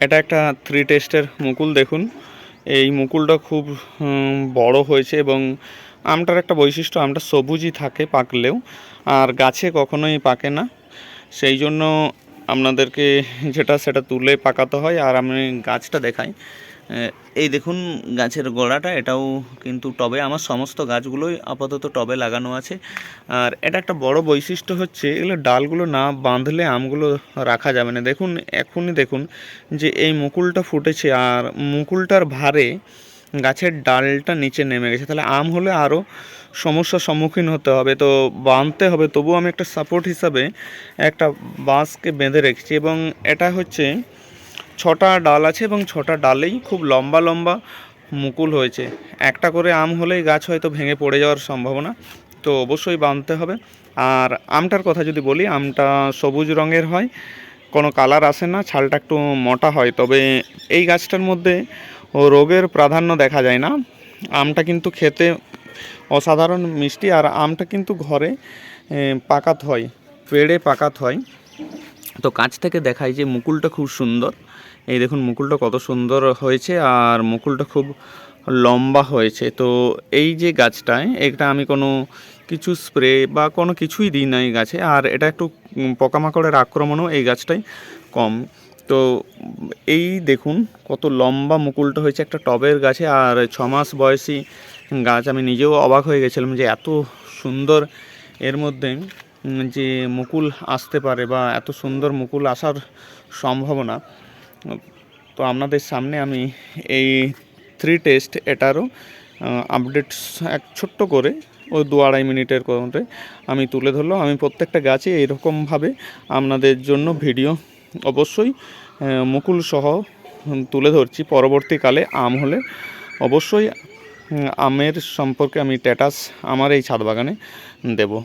এটা একটা থ্রি টেস্টের মুকুল দেখুন। এই মুকুলটা খুব বড় হয়েছে এবং আমটার একটা বৈশিষ্ট্য, আমটা সবুজই থাকে পাকলেও, আর গাছে কখনোই পাকে না। সেই জন্য আপনাদেরকে যেটা, সেটা তুলে পাকাতে হয়। আর আমি গাছটা দেখাই। এই দেখুন গাছের গোড়াটা, এটাও কিন্তু টবে, আমার সমস্ত গাছগুলোই আপাতত টবে লাগানো আছে। আর এটা একটা বড় বৈশিষ্ট্য হচ্ছে, এগুলো ডালগুলো না বাঁধলে আমগুলো রাখা যাবে না। দেখুন, এখনই দেখুন যে এই মুকুলটা ফুটেছে আর মুকুলটার ভারে গাছের ডালটা নিচে নেমে গেছে। তাহলে আম হলে আরও সমস্যার সম্মুখীন হতে হবে। তো বাঁধতে হবে, তবুও আমি একটা সাপোর্ট হিসাবে একটা বাঁশকে বেঁধে রেখেছি এবং এটা হচ্ছে ছটা ডাল আছে এবং ছটা ডালেই খুব লম্বা লম্বা মুকুল হয়েছে। একটা করে আম হলেই গাছ হয়তো ভেঙে পড়ে যাওয়ার সম্ভাবনা, তো অবশ্যই বাঁধতে হবে। আর আমটার কথা যদি বলি, আমটা সবুজ রঙের হয়, কোনো কালার আসে না, ছালটা একটু মোটা হয়, তবে এই গাছটার মধ্যে রোগের প্রাধান্য দেখা যায় না। আমটা কিন্তু খেতে অসাধারণ মিষ্টি, আর আমটা কিন্তু ঘরে পাকাত হয়, পেড়ে পাকাত হয়। তো কাছ থেকে দেখাই যে মুকুলটা খুব সুন্দর। এই দেখুন মুকুলটা কত সুন্দর হয়েছে আর মুকুলটা খুব লম্বা হয়েছে। তো এই যে গাছটায়, এটা আমি কোনো কিছু স্প্রে বা কোনো কিছুই দিই না এই গাছে। আর এটা একটু পোকামাকড়ের আক্রমণও এই গাছটাই কম। তো এই দেখুন কত লম্বা মুকুলটা হয়েছে একটা টবের গাছে। আর ছ মাস বয়সী গাছ, আমি নিজেও অবাক হয়ে গেছিলাম যে এত সুন্দর এর মধ্যে যে মুকুল আসতে পারে বা এত সুন্দর মুকুল আসার সম্ভাবনা, তো আপনাদের সামনে আমি এই থ্রি টেস্ট এটারও আপডেটস এক ছোট্ট করে, ওই দু আড়াই মিনিটের করে আমি তুলে ধরলাম। আমি প্রত্যেকটা গাছে এইরকমভাবে আপনাদের জন্য ভিডিও অবশ্যই মুকুল সহ তুলে ধরছি। পরবর্তীকালে আম হলে অবশ্যই আমের সম্পর্কে আমি স্ট্যাটাস আমার এই ছাদ বাগানে দেবো।